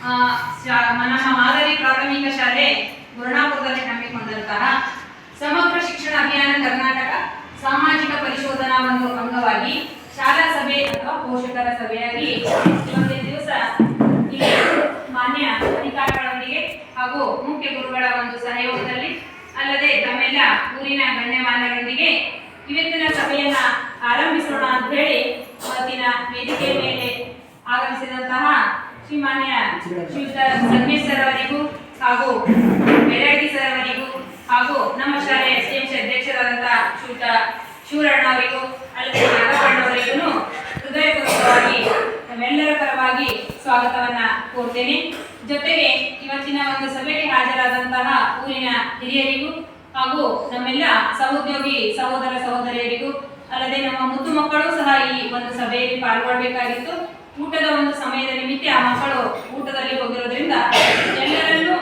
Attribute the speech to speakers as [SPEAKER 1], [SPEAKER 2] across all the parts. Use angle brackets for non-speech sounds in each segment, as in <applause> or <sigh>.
[SPEAKER 1] ನಮ್ಮ ಮಾದರಿ ಪ್ರಾಥಮಿಕ ಶಾಲೆ ಗುರುಣಾಪುರದಲ್ಲಿ ಹಮ್ಮಿಕೊಂಡಂತಹ ಸಮಗ್ರ ಶಿಕ್ಷಣ ಅಭಿಯಾನ ಕರ್ನಾಟಕ ಸಾಮಾಜಿಕ ಪರಿಶೋಧನಾ ಒಂದು ಅಂಗವಾಗಿ ಶಾಲಾ ಸಭೆ ಅಥವಾ ಪೋಷಕರ ಸಭೆಯಾಗಿ ಇವತ್ತಿನ ದಿವಸ ಮಾನ್ಯ ಅಧಿಕಾರಿಗಳೊಂದಿಗೆ ಹಾಗೂ ಮುಖ್ಯ ಗುರುಗಳ ಒಂದು ಸಹಯೋಗದಲ್ಲಿ ಅಲ್ಲದೆ ತಮ್ಮೆಲ್ಲ ಊರಿನ ಗಣ್ಯಮಾನ್ಯರೊಂದಿಗೆ ಇವತ್ತಿನ ಸಭೆಯನ್ನ ಆರಂಭಿಸೋಣ ಅಂತ ಹೇಳಿ ಇವತ್ತಿನ ವೇದಿಕೆ ಮೇಲೆ ಆಗಮಿಸಿದಂತಹ ಶ್ರೀಮಾನ್ಯ ಶ್ರೀ ಸಂಗಮೇಶ್ ಸರ್ ಅವರಿಗೂ ಹಾಗೂ ಬೆಳಗಿ ಸರ್ ಅವರಿಗೂ ಹಾಗೂ ನಮ್ಮ ಶಾಲೆಯ ಎಸ್ ಅಧ್ಯಕ್ಷರಾದಂತಹ ಶ್ರೀಯುತ ಶಿವರಣ್ಣ ಅವರಿಗೂ ಅಲ್ಲದೆ ನಾಗಪ್ಪಣ್ಣ ಹೃದಯಪೂರ್ವಕವಾಗಿ ನಮ್ಮೆಲ್ಲರ ಪರವಾಗಿ ಸ್ವಾಗತವನ್ನ ಕೋರ್ತೇನೆ. ಜೊತೆಗೆ ಇವತ್ತಿನ ಒಂದು ಸಭೆಗೆ ಹಾಜರಾದಂತಹ ಊರಿನ ಹಿರಿಯರಿಗೂ ಹಾಗೂ ನಮ್ಮೆಲ್ಲ ಸಹೋದ್ಯೋಗಿ ಸಹೋದರ ಸಹೋದರಿಯರಿಗೂ ಅಲ್ಲದೆ ನಮ್ಮ ಮುದ್ದು ಮಕ್ಕಳು ಸಹ ಈ ಒಂದು ಸಭೆಯಲ್ಲಿ ಪಾಲ್ಗೊಳ್ಬೇಕಾಗಿತ್ತು. ಊಟದ ಒಂದು ಸಮಯದ ನಿಮಿತ್ತ ಆ ಮಕ್ಕಳು ಊಟದಲ್ಲಿ ಹೋಗಿರೋದ್ರಿಂದ ಎಲ್ಲರನ್ನೂ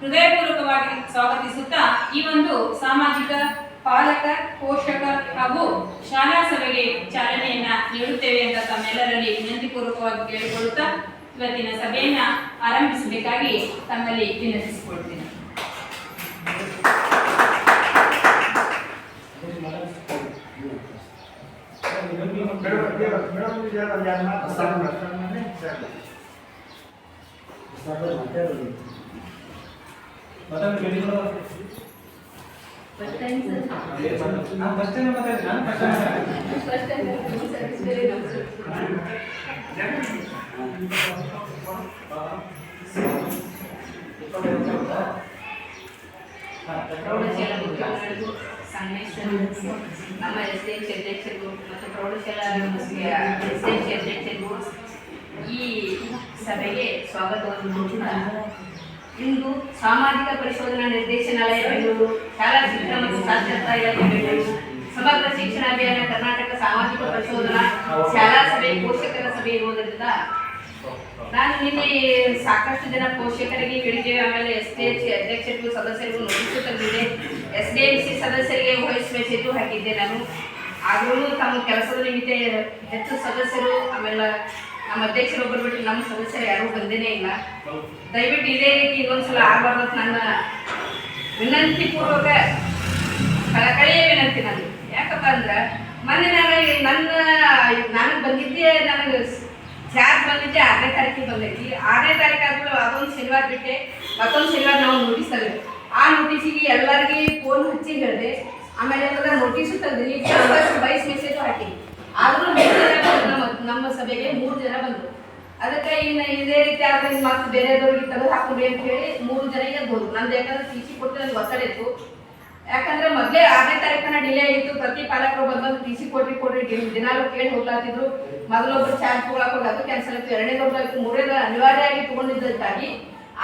[SPEAKER 1] ಹೃದಯಪೂರ್ವಕವಾಗಿ ಸ್ವಾಗತಿಸುತ್ತಾ ಈ ಒಂದು ಸಾಮಾಜಿಕ, ಪಾಲಕ, ಪೋಷಕ ಹಾಗೂ ಶಾಲಾ ಸಭೆಗೆ ಚಾಲನೆಯನ್ನ ನೀಡುತ್ತೇವೆ ಅಂತ ತಮ್ಮೆಲ್ಲರಲ್ಲಿ ವಿನಂತಿಪೂರ್ವಕವಾಗಿ ಕೇಳಿಕೊಳ್ಳುತ್ತಾ ಇವತ್ತಿನ ಸಭೆಯನ್ನ ಆರಂಭಿಸಬೇಕಾಗಿ ತಮ್ಮಲ್ಲಿ ವಿನಂತಿಸಿಕೊಳ್ತೀನಿ.
[SPEAKER 2] kira kerjaan pesan pesan mana? Pesan bermata dulu. बताने
[SPEAKER 3] के लिए बोला
[SPEAKER 2] फ़र्स्ट टाइम सर
[SPEAKER 3] हाँ फ़र्स्ट टाइम बता रहे हैं first time
[SPEAKER 2] first time service दे रहे हैं
[SPEAKER 4] जगह
[SPEAKER 2] ಪ್ರೌಢಶಾಲಾ ನಮ್ಮ ಎಸ್ ಡಿ ಎಚ್ ಮತ್ತು ಪ್ರೌಢಶಾಲಾ ಎಸ್ ಈ ಸಭೆಗೆ ಸ್ವಾಗತವನ್ನು ಇಂದು ಸಾಮಾಜಿಕ ಪರಿಶೋಧನಾ ನಿರ್ದೇಶನಾಲಯ ಬೆಂಗಳೂರು ಶಾಲಾ ಶಿಕ್ಷಣ ಮತ್ತು ಸಾಕ್ಷರತಾ ಇಲಾಖೆ ಸಮಗ್ರ ಶಿಕ್ಷಣ ಅಭಿಯಾನ ಕರ್ನಾಟಕ ಸಾಮಾಜಿಕ ಪರಿಶೋಧನಾ ಶಾಲಾ ಸಭೆ ಪೋಷಕರ ಸಭೆ ಇರುವುದರಿಂದ ನಾನು ನಿನ್ನೆ ಸಾಕಷ್ಟು ಜನ ಪೋಷಕರಿಗೆ ಹೇಳಿದ್ದೇವೆ ಆಮೇಲೆ ಎಸ್ ಡಿ ಎಚ್ ಅಧ್ಯಕ್ಷರಿಗೂ ಸದಸ್ಯರಿಗೂ ನೋಟಿಸು ತಂದಿದೆ ಎಸ್ ಡಿ ಎಂ ಸಿ ಸದಸ್ಯರಿಗೆ ವಾಯ್ಸ್ ಮೆಸೇಜು ಹಾಕಿದ್ದೆ ನಾನು. ಆದ್ರೂ ತಮ್ಮ ಕೆಲಸದ ನಿಮಿತ್ತ ಹೆಚ್ಚು ಸದಸ್ಯರು, ಆಮೇಲೆ ನಮ್ಮ ಅಧ್ಯಕ್ಷರೊಬ್ಬರು ಬಿಟ್ಟು ನಮ್ಮ ಸದಸ್ಯರು ಯಾರೂ ಬಂದೇನೇ ಇಲ್ಲ. ದಯವಿಟ್ಟು ಇದೇ ರೀತಿ ಇನ್ನೊಂದ್ಸಲ ಆಗಬಾರ್ದು ನನ್ನ ವಿನಂತಿ ಪೂರ್ವಕ ಕಳಕಳಿಯ ವಿನಂತಿ ನಾನು. ಯಾಕಪ್ಪ ಅಂದ್ರೆ ಮೊನ್ನೆ ನಾನು ನನ್ನ ನಾನು ಬಂದಿದ್ದೆ ನನಗೆ ಚಾರ್ಜ್ ಬಂದಿದ್ದೆ, ಆರನೇ ತಾರೀಕಿಗೆ ಬಂದೈತಿ. ಆರನೇ ತಾರೀಕು ಆದ್ಮೇಲೆ ಅದೊಂದು ಶನಿವಾರ ಬಿಟ್ಟೆ, ಮತ್ತೊಂದು ಶನಿವಾರ ನಾವು ನೋಟಿಸ್ ತಂದೆ ಆ ನೋಟಿಸಿಗೆ ಎಲ್ಲರಿಗೆ ಫೋನ್ ಹಚ್ಚಿ ಹೇಳಿದೆ. ಆಮೇಲೆ ಏನಂದ್ರೆ ನೋಟಿಸು ತಂದ್ರಿ ವೈಸ್ ಮೆಸೇಜು ಹಾಕಿ. ಆದರೂ ನಮ್ಮ ಸಭೆಗೆ ಮೂರು ಜನ ಬಂದರು. ಅದಕ್ಕೆ ಇನ್ನು ಇದೇ ರೀತಿ ಆದ್ರೆ ಮತ್ತೆ ಬೇರೆದವ್ರಿಗೆ ತೆಗೆದು ಹಾಕೊಂಡ್ರಿ ಅಂತ ಹೇಳಿ ಮೂರು ಜನ ಇರ್ಬೋದು ನಂದು ಯಾಕಂದ್ರೆ ಟಿ ಸಿ ಕೊಟ್ಟು ನನಗೆ ಇತ್ತು. ಯಾಕಂದ್ರೆ ಮೊದಲೇ ಆರನೇ ತಾರೀಕನ ಡಿಲೇ ಆಗಿತ್ತು. ಪ್ರತಿ ಪಾಲಕರು ಬಂದು ಟಿ ಸಿ ಕೊಡ್ರಿ ಕೊಡ್ರಿ ದಿನಾಲು ಕೇಳಿ ಹೋಗ್ಲಾತಿದ್ರು. ಮೊದಲೊಬ್ರು ಚಾರ್ಜ್ ತಗೊಳಕ್ ಹೋಗಿ ಕ್ಯಾನ್ಸಲ್ ಆಯ್ತು. ಎರಡನೇ ಆಯ್ತು. ಮೂರನೇ ಅನಿವಾರ್ಯವಾಗಿ ತಗೊಂಡಿದ್ದಕ್ಕಾಗಿ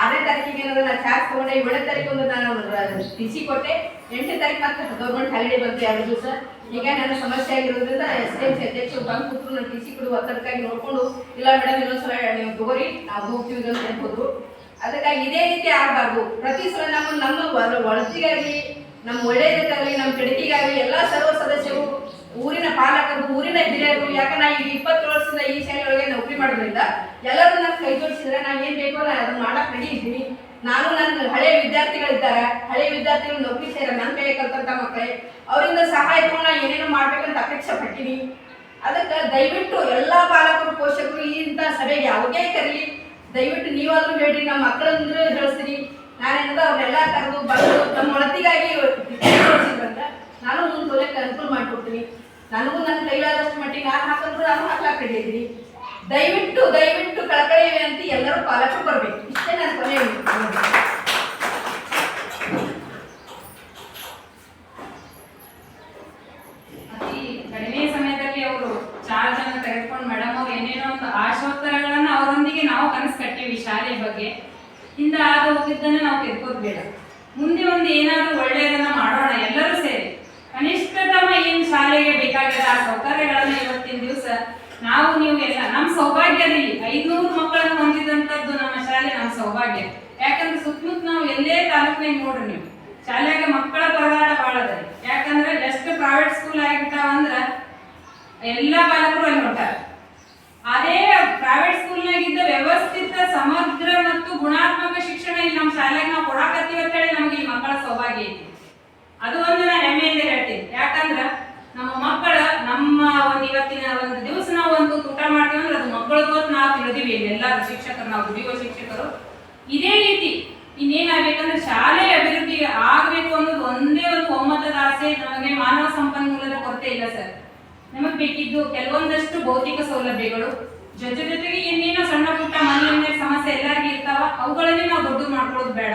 [SPEAKER 2] ಆರನೇ ತಾರೀಕಿಗೆ ಏನಂದ್ರೆ ನಾನು ಚಾರ್ಜ್ ತಗೊಂಡೆ. ಏಳನೇ ತಾರೀಕು ಒಂದು ನಾನು ಟಿ ಸಿ ಕೊಟ್ಟೆ. ಎಂಟನೇ ತಾರೀಕು ಮತ್ತೆ ಗೌರ್ಮೆಂಟ್ ಹಾಲಿಡೇ ಬಂತು ಎರಡು ದಿವಸ. ಈಗ ನನ್ನ ಸಮಸ್ಯೆ ಆಗಿರೋದ್ರಿಂದ ಎಸ್ ಡಿ ಎಂ ಸಿ ಅಧ್ಯಕ್ಷರು ಬಂದು ಕೂತ್ರು. ನಾನು ಟಿ ಸಿ ಕೊಡುವ ಒತ್ತಡಕ್ಕಾಗಿ ನೋಡ್ಕೊಂಡು, ಇಲ್ಲ ಮೇಡಮ್ ಇನ್ನೊಂದ್ಸಲ ನೀವು ತಗೋರಿ, ನಾವು ಹೋಗ್ತೀವಿ ಅಂತ ಹೇಳ್ಬೋದು ಅದಕ್ಕಾಗಿ ಇದೇ ರೀತಿ ಆಗಬಾರ್ದು. ಪ್ರತಿ ಸಲ ನಮ್ಮ ನಮ್ಮ ಒಳತಿಗಾಗಿ ನಮ್ಮ ಒಳ್ಳೆಯದಕ್ಕಾಗಲಿ ನಮ್ಮ ಕೆಡಕಿಗಾಗಲಿ ಎಲ್ಲ ಸರ್ವ ಸದಸ್ಯರು, ಊರಿನ ಪಾಲಕರು, ಊರಿನ ಹಿರಿಯರು ಯಾಕಂದ್ರೆ ಈಗ ಇಪ್ಪತ್ತು ವರ್ಷದಿಂದ ಈ ಶಾಲೆಯೊಳಗೆ ನೌಕರಿ ಮಾಡೋದ್ರಿಂದ ಎಲ್ಲರೂ ನನ್ನ ಕೈ ಜೋಡಿಸಿದ್ರೆ ನಾನು ಏನು ಬೇಕೋ ನಾನು ಅದನ್ನ ಮಾಡಕ್ ರೆಡಿ ಇದ್ದೀನಿ. ನಾನು ನನ್ನ ಹಳೆಯ ವಿದ್ಯಾರ್ಥಿಗಳಿದ್ದಾರೆ ಹಳೆಯ ವಿದ್ಯಾರ್ಥಿಗಳು ನೌಕರಿ ಸೇರ ನನ್ನ ಕೈ ಕಲ್ತಂತ ಮಕ್ಕಳೇ ಅವರಿಂದ ಸಹಾಯ ತಗೊಂಡು ನಾನು ಏನೇನು ಮಾಡ್ಬೇಕಂತ ಅಪೇಕ್ಷೆ ಪಟ್ಟಿನಿ. ಅದಕ್ಕೆ ದಯವಿಟ್ಟು ಎಲ್ಲ ಪಾಲಕರು, ಪೋಷಕರು ಇಂಥ ಸಭೆಗೆ ಯಾವುದೇ ಕರೀಲಿ, ದಯವಿಟ್ಟು ನೀವಾದ್ರೂ ಹೇಳ್ರಿ ನಮ್ಮ ಮಕ್ಕಳಂದ್ರೆ ಹೇಳಿಸ್ತೀರಿ ನಾನೇನದ ಅವ್ರನ್ನೆಲ್ಲ ಕರೆದು ಬಂದು ನಮ್ಮ ಒಳತಿಗಾಗಿ ಅಂತ ನಾನು ಮುಂದೆ ಹೋಗಕ್ಕೆ ಅನುಕೂಲ ಮಾಡಿಕೊಡ್ತೀನಿ. ನನಗೂ ನನ್ನ ಕೈಲಾದಷ್ಟು ಮಟ್ಟಿಗೆ ನಾನು ಹಾಕಿದ್ರು ನಾನು ಹಾಕ್ಲಾಕ್ ರೆಡಿ ದಯವಿಟ್ಟು ದಯವಿಟ್ಟು ಕಳಕಳಿ ಅಂತ ಎಲ್ಲರೂ ಪಾಲಕರು ಬರಬೇಕು. ಇಷ್ಟೇ ನಾನು ಕೊನೆ.
[SPEAKER 1] ಅತಿ ಕಡಿಮೆ ಸಮಯದಲ್ಲಿ ಅವರು ಚಾರ್ಜ್ ಅನ್ನು ತೆಗೆದುಕೊಂಡು ಮೇಡಮ್ ಅವ್ರು ಏನೇನೋ ಒಂದು ಆಶೋತ್ತರಗಳನ್ನ ಅವರೊಂದಿಗೆ ನಾವು ಕನಸು ಕಟ್ಟಿವಿ ಶಾಲೆ ಬಗ್ಗೆ. ಹಿಂದೆ ಆಗ ಹೋಗಿದ್ದನ್ನ ನಾವು ತೆಗೆದುಕೋದ್ ಬೇಡ ಮುಂದೆ ಒಂದು ಏನಾದರೂ ಒಳ್ಳೆಯದನ್ನ ಮಾಡೋಣ, ಎಲ್ಲರೂ ಸೇರಿ. ಕನಿಷ್ಠತಮ ಏನ್ ಶಾಲೆಗೆ ಬೇಕಾಗಿರೋ ಆ ಸೌಕರ್ಯಗಳನ್ನ ಇವತ್ತಿನ ದಿವಸ ನಾವು ನೀವು ಎಲ್ಲ ನಮ್ಮ ಸೌಭಾಗ್ಯದಲ್ಲಿ ಐದ್ನೂರು ಮಕ್ಕಳನ್ನು ಹೊಂದಿದಂಥದ್ದು ನಮ್ಮ ಶಾಲೆ ನಮ್ಮ ಸೌಭಾಗ್ಯ. ಯಾಕಂದ್ರೆ ಸುತ್ತಮುತ್ತ ನಾವು ಎಲ್ಲೇ ತಾಲೂಕಿನಾಗ ನೋಡ್ರಿ ನೀವು. ಶಾಲೆಗೆ ಮಕ್ಕಳ ಪರದಾಟ ಭಾಳ ಅದ. ಯಾಕಂದ್ರೆ ಜಸ್ಟ್ ಪ್ರೈವೇಟ್ ಸ್ಕೂಲ್ ಆಗಿಬಿಟ್ಟಾವ ಅಂದ್ರ ಎಲ್ಲ ಪಾಲಕರು ಅಲ್ಲಿ ಹೊಂಟಾರ. ಅದೇ ಪ್ರೈವೇಟ್ ಸ್ಕೂಲ್ನಾಗಿದ್ದ ವ್ಯವಸ್ಥಿತ ಸಮಗ್ರ ಮತ್ತು ಗುಣಾತ್ಮಕ ಶಿಕ್ಷಣ ಇಲ್ಲಿ ನಮ್ಮ ಶಾಲೆಗೆ ನಾವು ಕೊಡಾಕತ್ತೀವಿ ಅಂತ ಹೇಳಿ ನಮಗೆ ಈ ಮಕ್ಕಳ ಸೌಭಾಗ್ಯ ಐತಿ. ಅದು ಒಂದು ನಾನು ಹೆಮ್ಮೆಯಿಂದ ಹೇಳ್ತೀನಿ. ಯಾಕಂದ್ರೆ ಬೇಕಿದ್ದು ಕೆಲವೊಂದಷ್ಟು ಭೌತಿಕ ಸೌಲಭ್ಯಗಳು. ಜೊತೆ ಜೊತೆಗೆ ಇನ್ನೇನೋ ಸಣ್ಣ ಪುಟ್ಟ ಮನೆಯ ಸಮಸ್ಯೆ ಎಲ್ಲರಿಗೂ ಇರ್ತಾವ, ಅವುಗಳನ್ನೇ ನಾವು ದೊಡ್ಡ ಮಾಡ್ಕೊಳ್ಳೋದು ಬೇಡ.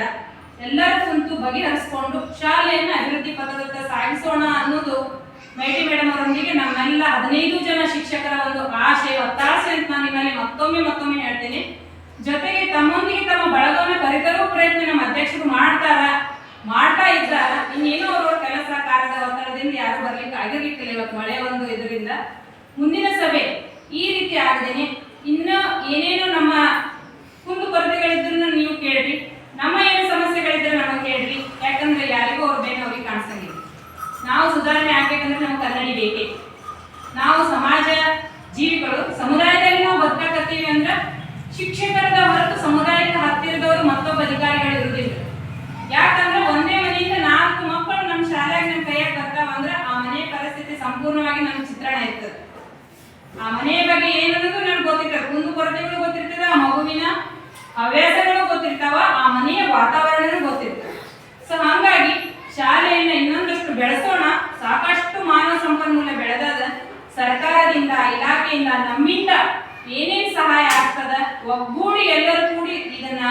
[SPEAKER 1] ಎಲ್ಲರೂ ಕುಂತು ಬಗೆಹರಿಸ್ಕೊಂಡು ಶಾಲೆಯನ್ನು ಅಭಿವೃದ್ಧಿ ಪಥದತ್ತ ಸಾಗಿಸೋಣ ಅನ್ನೋದು ಮೇಟಿ ಮೇಡಮ್ ಅವರೊಂದಿಗೆ ನಮ್ಮೆಲ್ಲ ಹದಿನೈದು ಜನ ಶಿಕ್ಷಕರ ಒಂದು ಆಶೆ, ಒತ್ತಾಸೆ ಅಂತ ನಾನು ನಿಮ್ಮಲ್ಲಿ ಮತ್ತೊಮ್ಮೆ ಮತ್ತೊಮ್ಮೆ ಹೇಳ್ತೇನೆ. ಜೊತೆಗೆ ತಮ್ಮೊಂದಿಗೆ ತಮ್ಮ ಬಳಗವನ್ನು ಕರೆತರೋ ಪ್ರಯತ್ನ ನಮ್ಮ ಅಧ್ಯಕ್ಷರು ಮಾಡ್ತಾರ, ಮಾಡ್ತಾ ಇದ್ದಾರ. ಇನ್ನೇನೋ ಅವ್ರವ್ರ ಕೆಲಸ, ಕಾರ್ಯದ ಒತ್ತಡದಿಂದ ಯಾರು ಬರ್ಲಿಕ್ಕೆ ಆಗಿರ್ಲಿಕ್ಕಿಲ್ಲ ಇವತ್ತು ಮಳೆ ಒಂದು ಇದರಿಂದ. ಮುಂದಿನ ಸಭೆ ಈ ರೀತಿ ಆಗದೇನೆ. ಇನ್ನು ಏನೇನು ನಮ್ಮ ಕುಂದು ಕೊರತೆಗಳಿದ್ರು ನೀವು ಕೇಳ್ರಿ. ನಮ್ಮ ಏನು ಸಮಸ್ಯೆಗಳಿದ್ರೆ ನಮಗೆ ಕೇಳ್ರಿ ಯಾಕಂದ್ರೆ ಯಾರಿಗೂ ಅವ್ರ ಬೇನೆ ಅವ್ರಿಗೆ ಕಾಣಿಸಂಗಿಲ್ಲ. ನಾವು ಸುಧಾರಣೆ ಆಗ್ಬೇಕಂದ್ರೆ ನಮ್ಗೆ ಕನ್ನಡಿ ಬೇಕೇ. ನಾವು ಸಮಾಜ ಜೀವಿಗಳು, ಸಮುದಾಯದಲ್ಲಿ ನಾವು ಬದುಕಾಕತ್ತೀವಿ ಅಂದ್ರೆ ಶಿಕ್ಷಕರದ ಹೊರತು ಸಮುದಾಯಕ್ಕೆ ಹತ್ತಿರದವರು ಮತ್ತೊಬ್ಬ ಅಧಿಕಾರಿಗಳು ಇರುವುದಿಲ್ಲ ಯಾಕಂದ್ರೆ ಒಂದೇ ಮನೆಯಿಂದ ನಾಲ್ಕು ಮಕ್ಕಳು ನಮ್ಮ ಶಾಲೆಗೆ ನಮ್ಮ ಕೈಯಾಗ ಬರ್ತಾವ ಅಂದ್ರೆ ಆ ಮನೆಯ ಪರಿಸ್ಥಿತಿ ಸಂಪೂರ್ಣವಾಗಿ ನಮ್ಮ ಚಿತ್ರಣ ಇರ್ತದೆ. ಆ ಮನೆಯ ಬಗ್ಗೆ ಏನನ್ನೋದು ನಮ್ಗೆ ಗೊತ್ತಿರ್ತದೆ ಕುಂದು ಕೊರತೆಗಳು ಗೊತ್ತಿರ್ತದೆ, ಆ ಮಗುವಿನ ಹವ್ಯಾಸಗಳು ಗೊತ್ತಿರ್ತಾವ, ಆ ಮನೆಯ ವಾತಾವರಣನೂ ಗೊತ್ತಿರ್ತವೆ. ಸೊ ಹಾಗಾಗಿ ಶಾಲೆಯನ್ನ ಇನ್ನೊಂದಷ್ಟು ಬೆಳೆಸೋಣ. ಸಾಕಷ್ಟು ಮಾನವ ಸಂಪನ್ಮೂಲ ಬೆಳೆದಾದ ಸರ್ಕಾರದಿಂದ, ಇಲಾಖೆಯಿಂದ, ನಮ್ಮಿಂದ ಏನೇನು ಸಹಾಯ ಆಗ್ತದ? ಒಗ್ಗೂಡಿ ಎಲ್ಲರೂ ಕೂಡಿ ಇದನ್ನ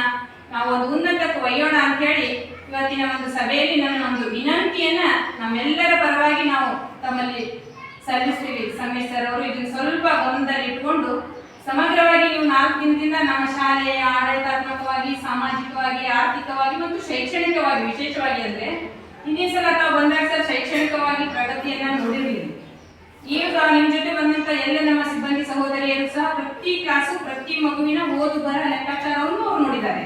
[SPEAKER 1] ನಾವು ಒಂದು ಉನ್ನತಕ್ಕೆ ಒಯ್ಯೋಣ ಅಂತ ಹೇಳಿ ಇವತ್ತಿನ ಒಂದು ಸಭೆಯಲ್ಲಿ ನನ್ನ ಒಂದು ವಿನಂತಿಯನ್ನ ನಮ್ಮೆಲ್ಲರ ಪರವಾಗಿ ನಾವು ತಮ್ಮಲ್ಲಿ ಸಲ್ಲಿಸ್ತೀವಿ. ಸಮೇಶ್ ಅವರು ಇದನ್ನು ಸ್ವಲ್ಪ ಗಮನದಲ್ಲಿ ಇಟ್ಕೊಂಡು ಸಮಗ್ರವಾಗಿ ನೀವು ನಾಲ್ಕು ದಿನದಿಂದ ನಮ್ಮ ಶಾಲೆಯ ಆಡಳಿತಾತ್ಮಕವಾಗಿ, ಸಾಮಾಜಿಕವಾಗಿ, ಆರ್ಥಿಕವಾಗಿ ಮತ್ತು ಶೈಕ್ಷಣಿಕವಾಗಿ, ವಿಶೇಷವಾಗಿ ಅಂದರೆ ಹಿಂದಿನ ಸಲ ತಾವು ಬಂದಾಗ ಸರ್ ಶೈಕ್ಷಣಿಕವಾಗಿ ಪ್ರಗತಿಯನ್ನು ನೋಡಿರ್ತೀವಿ ಈಗ ನಿಮ್ಮ ಜೊತೆ ಬಂದಂತ ಎಲ್ಲ ನಮ್ಮ ಸಿಬ್ಬಂದಿ ಸಹೋದರಿಯರು ಸಹ ಪ್ರತಿ ಕ್ಲಾಸು ಪ್ರತಿ ಮಗುವಿನ ಓದು, ಬರ, ಲೆಕ್ಕಾಚಾರವನ್ನು ಅವರು ನೋಡಿದ್ದಾರೆ.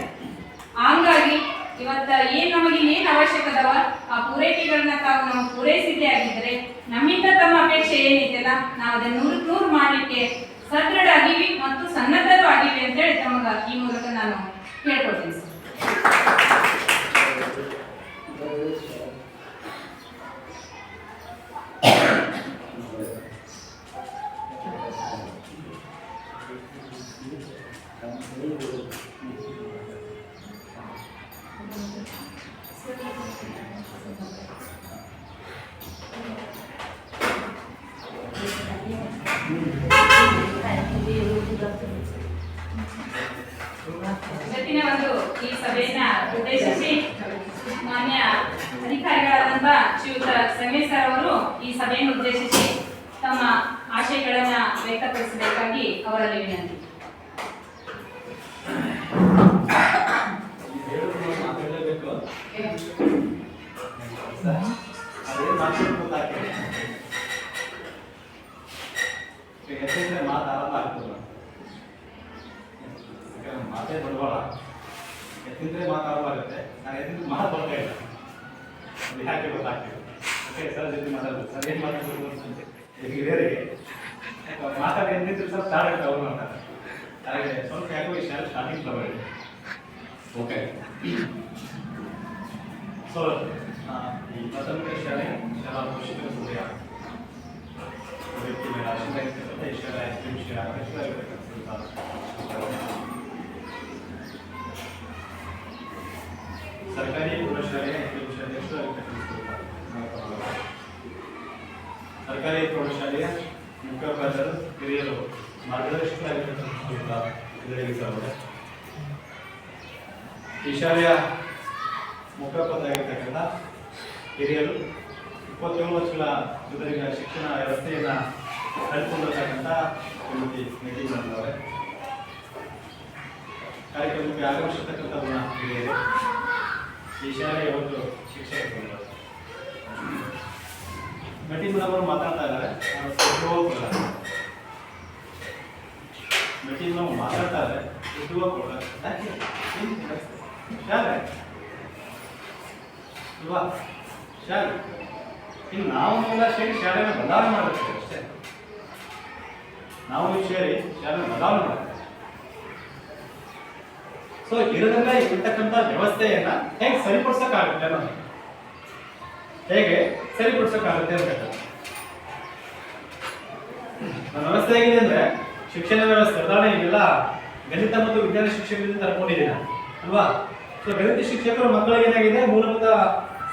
[SPEAKER 1] ಹಂಗಾಗಿ ಇವತ್ತ ಏನ್ ನಮಗೆ ಏನ್ ಅವಶ್ಯಕದವ? ಆ ಪೂರೈಕೆಗಳನ್ನ ತಾವು ನಾವು ಪೂರೈಸಿದ್ದೇ ಆಗಿದ್ರೆ ನಮ್ಮಿಂದ ತಮ್ಮ ಅಪೇಕ್ಷೆ ಏನಿದೆಯಲ್ಲ ನಾವು ಅದನ್ನ ನೂರು ನೂರು ಮಾಡಲಿಕ್ಕೆ ಸದೃಢ ಆಗಿವಿ ಮತ್ತು ಸನ್ನದ್ಧರು ಆಗಿವಿ ಅಂತ ಹೇಳಿ ತಮಗ ಈ ಮೂಲಕ ನಾನು ಹೇಳ್ಕೊಡ್ತೀನಿ ಸರ್. <coughs> <coughs>
[SPEAKER 3] すごい。ಸ್ವಲ್ಪ ಯಾಕೋ ಈ ಶಾಲೆ ಸ್ಟಾರ್ಟಿಂಗ್ ತಗೊಳ್ಳಿ ಓಕೆ ಸೊ ಈ ಪ್ರಾಥಮಿಕ ಶಾಲೆ ಶಾಲಾ ಪೋಷಕರ ಸಭೆಯ ವ್ಯಕ್ತಿ ಮೇಲೆ ಆಶೀರ್ವದಿಸಿದಂತೆ ಈ ಶಾಲೆ ಐಸ್ ಕ್ರೀಮ್ ಶಾಲೆ ಅಧ್ಯಕ್ಷರಾಗಿರ್ತಕ್ಕಂಥ ಸರ್ಕಾರಿ ಪ್ರೌಢಶಾಲೆಯ ಐಸ್ ಕ್ರೀಮ್ ಶಾಲೆ ಅಧ್ಯಕ್ಷರಾಗಿರ್ತಕ್ಕಂಥ ಸರ್ಕಾರಿ ಪ್ರೌಢಶಾಲೆಯ ಮುಖ್ಯೋಪಾಧ್ಯಾಯರು ಹಿರಿಯರು ಮಾರ್ಗದರ್ಶಕರಾಗಿರ್ತಕ್ಕಂಥ ಇದರಿಗೆ ಸರ್ ಈ ಶಾಲೆಯ ಮುಖ್ಯೋಪಾಧ್ಯಾಯರಾಗಿರ್ತಕ್ಕಂಥ ಹಿರಿಯರು ಇಪ್ಪತ್ತೇಳು ವರ್ಷಗಳ ಜೊತೆಗಿನ ಶಿಕ್ಷಣ ವ್ಯವಸ್ಥೆಯನ್ನು ಕಳೆದುಕೊಂಡಿರ್ತಕ್ಕಂಥ ಶ್ರೀಮತಿ ನಿಖಿಲ್ ಅವರೇ. ಕಾರ್ಯಕ್ರಮಕ್ಕೆ ಆಗಮಿಸಿರ್ತಕ್ಕಂಥ ಗುಣ ಹಿರಿಯರು. ಈ ಶಾಲೆಯ ಒಂದು ಶಿಕ್ಷಕರು ನಟಿ ಮೇಡಮ್ ಅವರು ಮಾತಾಡ್ತಾ ಇದ್ದಾರೆ. ನಟಿ ನಾವು ಮಾತಾಡ್ತಾರೆ ಶಾಲೆ. ಇನ್ನು ನಾವು ಎಲ್ಲ ಸೇರಿ ಶಾಲೆನ ಬದಲಾವಣೆ ಮಾಡಬೇಕು ಅಷ್ಟೇ. ನಾವು ಸೇರಿ ಶಾಲೆ ಬದಲಾವಣೆ ಮಾಡಬೇಕು. ಸೊ ಇರೋದ್ರಿಂದ ಇರ್ತಕ್ಕಂಥ ವ್ಯವಸ್ಥೆಯನ್ನ ಹೇಗೆ ಸರಿಪಡಿಸೋಕ್ಕಾಗುತ್ತೆ ಅನ್ನೋದು. ಹೇಗೆ ಸರಿಪಡಿಸೋಕ್ಕಾಗುತ್ತೆ ಅಂತ ವ್ಯವಸ್ಥೆ ಹೇಗಿದೆ ಅಂದ್ರೆ ಶಿಕ್ಷಣ ವ್ಯವಸ್ಥೆ ಉದಾಹರಣೆ ಇದೆಲ್ಲ ಗಣಿತ ಮತ್ತು ವಿಜ್ಞಾನ ಶಿಕ್ಷಕರಿಂದ ತರ್ಕೊಂಡಿದ್ದೀನಿ ಅಲ್ವಾ? ಸೊ ಗಣಿತ ಶಿಕ್ಷಕರು ಮಕ್ಕಳಿಗೆ ಏನಾಗಿದೆ? ಮೂಲಭೂತ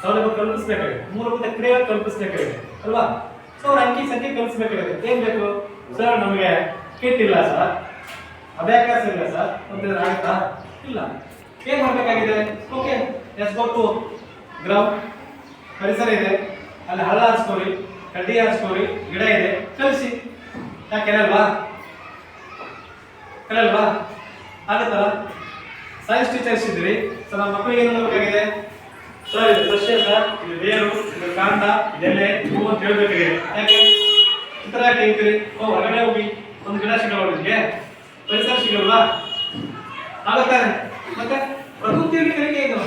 [SPEAKER 3] ಸೌಲಭ್ಯ ಕಲ್ಪಿಸಬೇಕಾಗಿದೆ. ಮೂಲಭೂತ ಕ್ರಿಯೆ ಕಲ್ಪಿಸಬೇಕಾಗಿದೆ. ಅಲ್ವಾ? ಸೊ ಅವ್ರ ಅಂಕಿ ಸಂಖ್ಯೆ ಕಲ್ಪಿಸಬೇಕಾಗಿದೆ. ಏನ್ ಬೇಕು? ಸರ್ ನಮಗೆ ಕಿಟ್ ಇಲ್ಲ ಸರ್ ಅಭ್ಯಾಸ ಇಲ್ಲ ಸರ್ ಅಂತ ಆಗುತ್ತಾ? ಇಲ್ಲ. ಏನ್ ಮಾಡ್ಬೇಕಾಗಿದೆ? ಓಕೆ ಎಸ್ ಗೊತ್ತು ಗ್ರೌಂಡ್ ಪರಿಸರ ಇದೆ. ಅಲ್ಲಿ ಹಳ್ಳ ಹಾರಿಸ್ಕೋರಿ ಕಡ್ಡಿ ಹಾರಿಸ್ಕೋರಿ ಗಿಡ ಇದೆ. ಕಲಿಸಿ. ಯಾಕೆ ಅಲ್ವಾ ಸೈನ್ಸ್ ಟೀಚರ್ಸ್ ಇದ್ರಿ ಸೊ ನಮ್ಮ ಮಕ್ಕಳಿಗೆ ಏನು ಮಾಡಬೇಕಾಗಿದೆ? ಸರ್ ಇದು ಸಸ್ಯ ಸರ್ ಇದು ಬೇರು ಇದು ಕಾಂಡ ಇದೆಲೆ ಹೂವು ಅಂತ ಹೇಳ್ಬೇಕಾಗಿದೆ. ಯಾಕೆ? ಈ ಥರ ಯಾಕೆ ಹೇಳ್ತೀರಿ? ಓ, ಹೊರಗಡೆ ಹೋಗಿ ಒಂದು ಗಿಡ ಸಿಗಲ್ವಾ ನಿಮಗೆ. ಪರಿಸರ ಸಿಗಲ್ವಾ ಮತ್ತೆ ಪ್ರಕೃತಿಯಲ್ಲಿ ಕಲಿಕೆ ಇದು.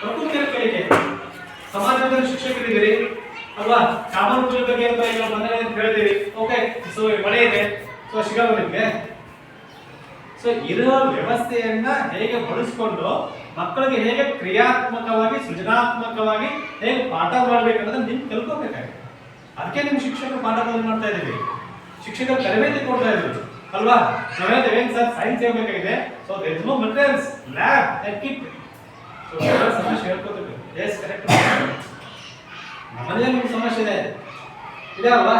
[SPEAKER 3] ಪ್ರಕೃತಿಯಲ್ಲಿ ಕಲಿಕೆ. ಸಮಾಜದಲ್ಲಿ ಶಿಕ್ಷಕರಿದ್ದೀರಿ. ಅಲ್ವಾ? ಕಾಮನ್ ಬಗ್ಗೆ ಅಂತ ಈಗ ಅಂತ ಓಕೆ ಸೊ ಮಳೆ ಇದೆ. ಸೊ ಸಿಗಲ್ಲ ನಿಮಗೆ ಸೊ ಇರೋ ವ್ಯವಸ್ಥೆಯನ್ನ ಹೇಗೆ ಬಳಸ್ಕೊಂಡು ಮಕ್ಕಳಿಗೆ ಹೇಗೆ ಕ್ರಿಯಾತ್ಮಕವಾಗಿ, ಸೃಜನಾತ್ಮಕವಾಗಿ ಹೇಗೆ ಪಾಠ ಮಾಡ್ಬೇಕನ್ನೋದನ್ನ ನಿಮ್ಗೆ ತಿಳ್ಕೊಬೇಕಾಗಿದೆ ಅದಕ್ಕೆ ನಿಮ್ ಶಿಕ್ಷಕರು ಪಾಠ ಬೋಧನೆ ಮಾಡ್ತಾ ಇದ್ದೀವಿ ಶಿಕ್ಷಕರು ತರಬೇತಿ ಕೊಡ್ತಾ ಇದ್ರು. ಅಲ್ವಾ? ನಾವೇ ಏನ್ sir science ಹೇಳ್ಬೇಕಾಗಿದೆ. So there no materials lab kit so ಸಮಸ್ಯೆ ಹೇಳ್ಕೊಬೇಕು ಎಸ್ ಕರೆಕ್ಟ್ ನಮ್ಮನೇಲಿ ನಿಮ್ಗೆ ಸಮಸ್ಯೆ ಇದೆ. ಇದೆ ಅಲ್ವಾ?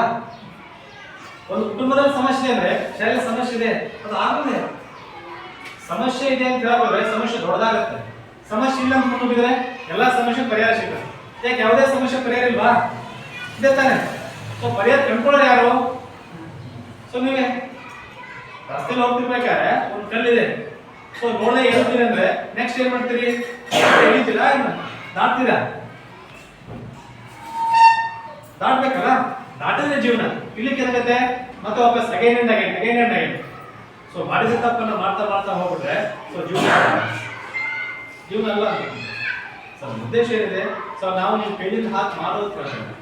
[SPEAKER 3] ಒಂದು ಕುಟುಂಬದಲ್ಲಿ ಸಮಸ್ಯೆ ಅಂದ್ರೆ ಶಾಲೆ ಸಮಸ್ಯೆ ಇದೆ, ಅದು ಆಗುದೇ ಸಮಸ್ಯೆ ಇದೆ ಅಂತ ಹೇಳ್ಬೋದ್ರೆ ಸಮಸ್ಯೆ ದೊಡ್ಡದಾಗುತ್ತೆ. ಸಮಸ್ಯೆ ಇಲ್ಲ ಅಂತ ಕುಟುಂಬಿದ್ರೆ ಎಲ್ಲಾ ಸಮಸ್ಯೆ ಪರಿಹಾರ ಸಿಗುತ್ತೆ ಯಾಕೆ, ಯಾವುದೇ ಸಮಸ್ಯೆ ಪರಿಹಾರ ಇಲ್ವಾ? ಇದೆ ತಾನೆ. ಸೊ ಪರಿಹಾರ ಕಂಡ್ಕೊಳ್ಳೋರು ಯಾರು? ಸೊ ನೀವೇ. ರಸ್ತೆಲಿ ಹೋಗ್ತಿರ್ಬೇಕಾದ್ರೆ ಒಂದು ಕಲ್ಲಿದೆ. ಸೊ ನೋಡದೆ ಹೇಳ್ತೀರಿ ಅಂದ್ರೆ ನೆಕ್ಸ್ಟ್ ಏನ್ ಮಾಡ್ತೀರಿ? ಎಳಿತೀರಾ, ಏನು? ದಾಟ್ತೀರಾ? ದಾಟ್ಬೇಕಲ್ಲ? ದಾಟಿದ್ರೆ ಜೀವನ. ಇಲ್ಲಿಗೆ ಏನಾಗುತ್ತೆ ಮತ್ತೆ ವಾಪಸ್ again and again again and again so ಮಾಡಿದ ತಪ್ಪನ್ನ ಮಾಡ್ತಾ ಮಾಡ್ತಾ ಹೋಗ್ಬಿಟ್ರೆ ಸೊ ಜೀವನ ಜೀವನ ಅಲ್ಲ ಸೊ ಉದ್ದೇಶ ಏನಿದೆ? ಸೊ ನಾವು ನೀವು ಕೈಲಿಂದ ಹಾಕಿ ಮಾಡೋದು ಕರ್ತವ್ಯ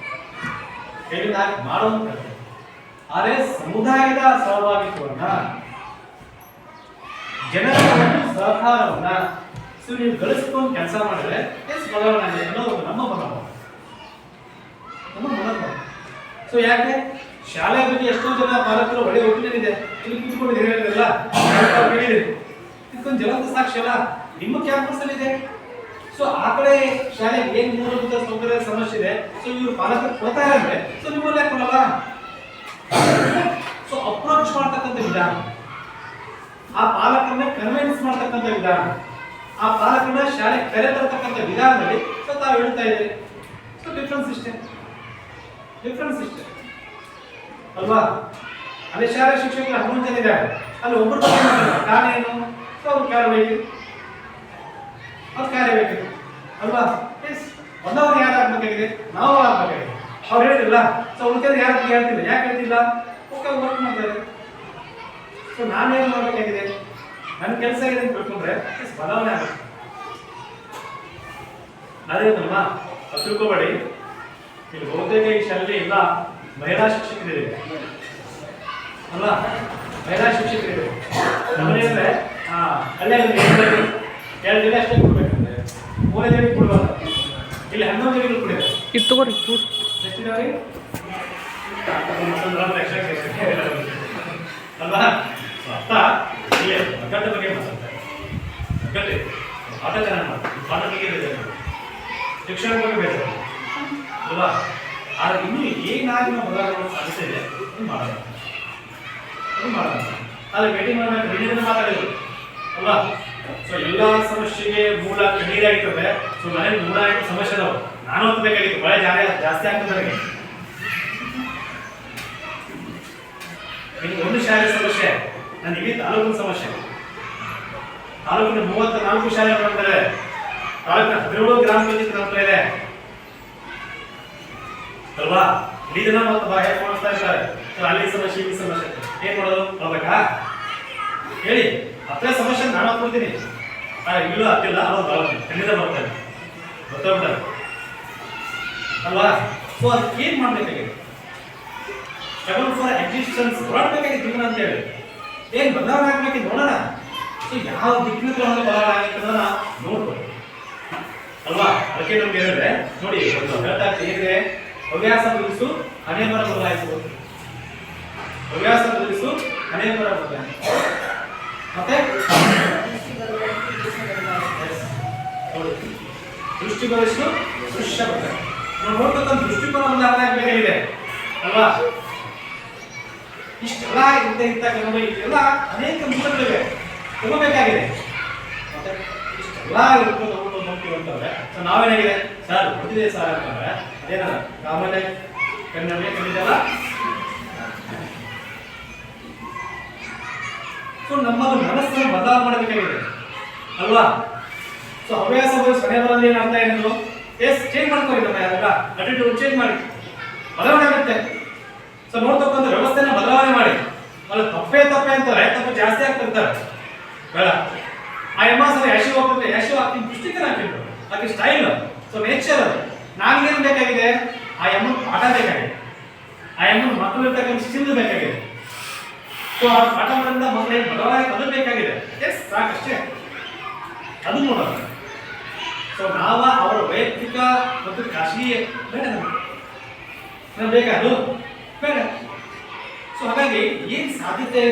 [SPEAKER 3] ಕೈಲಿಂದ ಹಾಕಿ ಮಾಡೋದು ಕರ್ತವ್ಯ ಆದರೆ, ಸಮುದಾಯದ ಸಹಭಾಗಿತ್ವವನ್ನ ಜನರ ಸಹಕಾರವನ್ನ, ಸೊ, ನೀವು ಗಳಿಸ್ಕೊಂಡು ಕೆಲಸ ಮಾಡಿದ್ರೆ ಎಸ್ ಬದಲಾವಣೆ ಅನ್ನೋ ಒಂದು ನಮ್ಮ ಮನೋಭಾವ. ನಮ್ಮ ಮನೋಭಾವ. ಸೊ ಯಾಕೆ? ಶಾಲೆ ಬಗ್ಗೆ ಎಷ್ಟೋ ಜನ ಪಾಲಕರು ಒಳ್ಳೆ ಒಪಿನಿಯನ್ ಇದೆ. ಇಲ್ಲಿ ಕೂತ್ಕೊಂಡು ಹೇಳಿದ್ರಲ್ಲ ಹೇಳಿದ್ರಿ ಇದಕ್ಕೊಂದು ಜಲಂತ ಸಾಕ್ಷಿ ಅಲ್ಲ. ನಿಮ್ಮ ಕ್ಯಾಂಪಸ್ ಅಲ್ಲಿ ಇದೆ. ಸೊ ಆ ಕಡೆ ಶಾಲೆಗೆ ಏನ್ ಮೂಲಭೂತ ಸೌಕರ್ಯ ಸಮಸ್ಯೆ ಇದೆ? ಸೊ ಇವರು ಪಾಲಕರು ಕೊಡ್ತಾ ಇದ್ದಾರೆ ಸೊ ನಿಮ್ಮಲ್ಲೇ ಕೊಡಲ್ಲ? ಸೊ ಅಪ್ರೋಚ್ ಮಾಡ್ತಕ್ಕಂಥ ವಿಧಾನ. ಆ ಪಾಲಕರನ್ನ ಕನ್ವಿನ್ಸ್ ಮಾಡ್ತಕ್ಕಂಥ ವಿಧಾನ. ಆ ಪಾಲಕರನ್ನ ಶಾಲೆ ಕರೆ ತರತಕ್ಕಂಥ ವಿಧಾನದಲ್ಲಿ ಸೊ ತಾವು ಹೇಳ್ತಾ ಇದ್ದೀರಿ. ಸೊ ಡಿಫ್ರೆನ್ಸ್ ಇಷ್ಟೇ. ಡಿಫ್ರೆನ್ಸ್ ಇಷ್ಟೇ. ಅಲ್ವಾ? ಅಲ್ಲಿ ಶಾಲೆ ಶಿಕ್ಷಕರು ಹನ್ನೊಂದು ಜನ ಇದ್ದಾರೆ. ಅಲ್ಲಿ ಒಬ್ಬರು ಕಾರಣ ಕ್ಯಾರ ಸೊ ಅವ್ರು ಕ್ಯಾರ ಅವ್ರು ಕಾರ್ಯಬೇಕು ಅಲ್ವಾ? ಎಸ್ ಒಂದವ್ರು ಯಾರು ಆಗ್ಬೇಕಾಗಿದೆ? ನಾವು ಆಗ್ಬೇಕಾಗಿದೆ. ಅವ್ರು ಹೇಳಿದಿಲ್ಲ ಸೊ ಉಳಿದ ಯಾರು ಹೇಳ್ತಿಲ್ಲ ಯಾಕೆ ಹೇಳ್ತಿಲ್ಲ? ಓಕೆ ವರ್ಕ್ ಮಾಡ್ತಾರೆ. ಸೊ ನಾನೇನು ಮಾಡಬೇಕಾಗಿದೆ? ನನ್ನ ಕೆಲಸ ಅಂತ ತಿಳ್ಕೊಂಡ್ರೆ ಎಸ್ ಬದಲಾವಣೆ ಆಗುತ್ತೆ. ಅದೇನಮ್ಮ ಅದು ತಿಳ್ಕೊಬೇಡಿ ಇಲ್ಲಿ ಬಹುತೇಕ ಈ ಶಾಲೆಯಲ್ಲಿ ಇಲ್ಲ ಮಹಿಳಾ ಶಿಕ್ಷಕರಿದೆ. ಅಲ್ಲ ಮಹಿಳಾ ಶಿಕ್ಷಕರಿದೆ. ನಮ್ಮನೇಂದ್ರೆ ಹಾ ಅಲ್ಲೇ ಎರಡು ದಿನ- ದಿನ ಅಷ್ಟೇ ಕೊಡ್ಬೇಕಂದ್ರೆ ಮೂರನೇ ದಿನ ಕೊಡ್ಬಾರ್ದು. ಇಲ್ಲಿ ಹನ್ನೊಂದು ದಿನಗಳು ಕೊಡಿದೆ.
[SPEAKER 5] ಇದು ತಗೋರಿ ಕೂರ್
[SPEAKER 3] ಎಷ್ಟಿದಾವೆ ಅಲ್ವಾ? ಅರ್ಥ? ಇಲ್ಲಿ ಒಗ್ಗಟ್ಟು ಬಗ್ಗೆ ಮಾತಾಡ್ತಾರೆ. ಒಗ್ಗಟ್ಟು ಪಾಠ ಚೆನ್ನಾಗಿ ಮಾಡ್ತಾರೆ ಬಗ್ಗೆ ಶಿಕ್ಷಣ ಬಗ್ಗೆ ಅಲ್ವಾ ಆದ್ರೆ ಇನ್ನೂ ಏನಾಗಿ ನಾವು ಬದಲಾವಣೆ ಸಾಧ್ಯತೆ ಇದೆ, ಅದು ಮಾಡೋಣ ಆದ್ರೆ ಭೇಟಿ ಮಾಡಬೇಕು ಬೆಳಿಗ್ಗೆ ಮಾತಾಡಿದ್ರು. ಅಲ್ವಾ? ಸೊ ಎಲ್ಲ ಸಮಸ್ಯೆಗೆ ಮೂಲ ಕಣ್ಣೀರಾಗಿರ್ತದೆ. ಸೊ ಮನೇಲಿ ಮೂಲ ಸಮಸ್ಯೆ ಅದಾವ. ನಾನು ಓದ್ಬೇಕಾಗಿತ್ತು ಮಳೆ ಜಾರಿ ಜಾಸ್ತಿ ಆಗ್ತದೆ ನನಗೆ. ಒಂದು ಶಾಲೆ ಸಮಸ್ಯೆ. ನಾನು ಇಡೀ ತಾಲೂಕಿನ ಸಮಸ್ಯೆ. ತಾಲೂಕಿನ ಮೂವತ್ತ ನಾಲ್ಕು ಶಾಲೆಗಳು ತಾಲೂಕಿನ ಹದಿನೇಳು ಗ್ರಾಮ ಪಂಚಾಯತ್ ನಮ್ಮ ಇದೆ ಅಲ್ವಾ? ಇಡೀ ದಿನ ಮತ್ತೆ ಬಾಹ್ಯ ಮಾಡಿಸ್ತಾ ಸೊ ಅಲ್ಲಿ ಸಮಸ್ಯೆ ಇಲ್ಲಿ ಸಮಸ್ಯೆ ಏನ್ ಮಾಡೋದು ಹೋಗ್ಬೇಕಾ ಹೇಳಿ. ಅತ್ತೆ ಸಮಸ್ಯೆ ನಾನು ಹಾಕೊಳ್ತೀನಿ ಆ, ಇಲ್ಲೂ ಹತ್ತಿಲ್ಲ ಅವ್ರು ಬರೋದು ಖಂಡಿತ ಬರ್ತಾರೆ ಗೊತ್ತಾಗ್ತಾರೆ ಅಲ್ವಾ? ಸೊ ಅದಕ್ಕೆ ಏನ್ ಮಾಡ್ಬೇಕಾಗಿದೆ? ಸ್ಟ್ರಗಲ್ ಫಾರ್ ಎಕ್ಸಿಸ್ಟೆನ್ಸ್ ಹೊರಡ್ಬೇಕಾಗಿತ್ತು ಜೀವನ ಅಂತ ಹೇಳಿ. ಏನ್ ಬದಲಾವಣೆ ಆಗ್ಬೇಕಿದೆ ನೋಡೋಣ. ಸೊ ಯಾವ ದಿಕ್ಕಿನ ತಗೊಂಡು ಬದಲಾವಣೆ ಆಗುತ್ತೆ ನೋಡ್ಬೋದು ಅಲ್ವಾ? ಅದಕ್ಕೆ ನಮ್ಗೆ ಹೇಳಿದ್ರೆ ನೋಡಿ ಹೇಳ್ತಾ ಇರ್ತೀನಿ. ಹವ್ಯಾಸ ಬದಲಿಸು ಹಣೆಬರ ಬದಲಾಯಿಸಬಹುದು ಹವ್ಯಾಸ ಬದಲಿಸು ಹಣೆಬರ ಬದಲಾಯಿಸು ಮತ್ತೆ? ದೃಷ್ಟಿಗೋಲಿಸು ದೃಶ್ಯ ಬದಲಾಯಿಸ ನಾವು ನೋಡ್ತಕ್ಕಂಥ ದೃಷ್ಟಿಕೋನ ಬದಲಾವಣೆ ಆಗಬೇಕಾಗಿದೆ ಅಲ್ವಾ? ಇಷ್ಟೆಲ್ಲ ಇಂತ ಇಂತ ಕ್ರಮ ಅನೇಕ ಮೂಲಗಳಿವೆ ತಗೋಬೇಕಾಗಿದೆ. ಇಷ್ಟೆಲ್ಲ ಇರ್ಕೊಂಡು ತಗೊಂಡು ಹೋಗ್ತೀವಿ ಅಂತಂದ್ರೆ ನಾವೇನಾಗಿದೆ? ಸರ್ ಹೊಂದಿದೆ ಸರ್ ಅಂತಂದ್ರೆ ಅದೇನಲ್ಲ ಆಮೇಲೆ ಕನ್ನಡ ಕಲಿದಲ್ಲ ಸೊ ನಮ್ಮದು ಮನಸ್ಸನ್ನು ಬದಲಾವಣೆ ಮಾಡಬೇಕಾಗಿದೆ. ಅಲ್ವಾ? ಸೊ ಹವ್ಯಾಸ ಸೊನೆ ಬರೋದು ಏನು ಅರ್ಥ ಏನದು ಎಸ್ ಚೇಂಜ್ ಮಾಡ್ಕೊಳ್ಳಿ ನಮ್ಮ ಯಾವಾಗ ಅಟಿಟ್ಯೂಡ್ ಚೇಂಜ್ ಮಾಡಿ. ಬದಲಾವಣೆ ಆಗುತ್ತೆ. ಸೊ ನೋಡ್ತಕ್ಕಂಥ ವ್ಯವಸ್ಥೆನ ಬದಲಾವಣೆ ಮಾಡಿ. ಅಲ್ಲ, ತಪ್ಪೇ ತಪ್ಪೇ ಅಂತಾರೆ, ತಪ್ಪು ಜಾಸ್ತಿ ಆಗ್ತಿರ್ತಾರೆ ಬೇಡ. ಆ ಎಮ್ಮ ಸರ್ ಯಶು ಹೋಗ್ತದೆ ಯಶು ಆಕಿನ ಪುಷ್ಟಿಕನ ಹಾಕಿದ್ರು ಆಕೆ ಸ್ಟೈಲ್ ಸೊ ನೇಚರ್ ಅದು. ನನಗೇನು ಬೇಕಾಗಿದೆ? ಆ ಎಮ್ಮನ ಪಾಠ ಬೇಕಾಗಿದೆ. ಆ ಎಮ್ಮನ ಮಕ್ಕಳು ಇರ್ತಕ್ಕಂಥ ಸಿಂಧು ಬೇಕಾಗಿದೆ. ಸೊ ಆ ಪಾಠ ಮಾಡೋದ್ರಿಂದ ಮಕ್ಕಳಿಗೆ ಬದಲಾಗಿ ಅದು ಬೇಕಾಗಿದೆ. ಎಸ್ ಸಾಕಷ್ಟೇ. ಅದು ನೋಡೋಣ. ಸೊ ನಾವು ಅವರ ವೈಯಕ್ತಿಕ ಮತ್ತು ಖಾಸಗಿ ಬೇಡ ನಮ್ಗೆ. ನಮ್ಗೆ ಬೇಕಾ ಅದು ಬೇಡ. ಸೊ ಹಾಗಾಗಿ ಏನು ಸಾಧ್ಯತೆ ಇದೆ?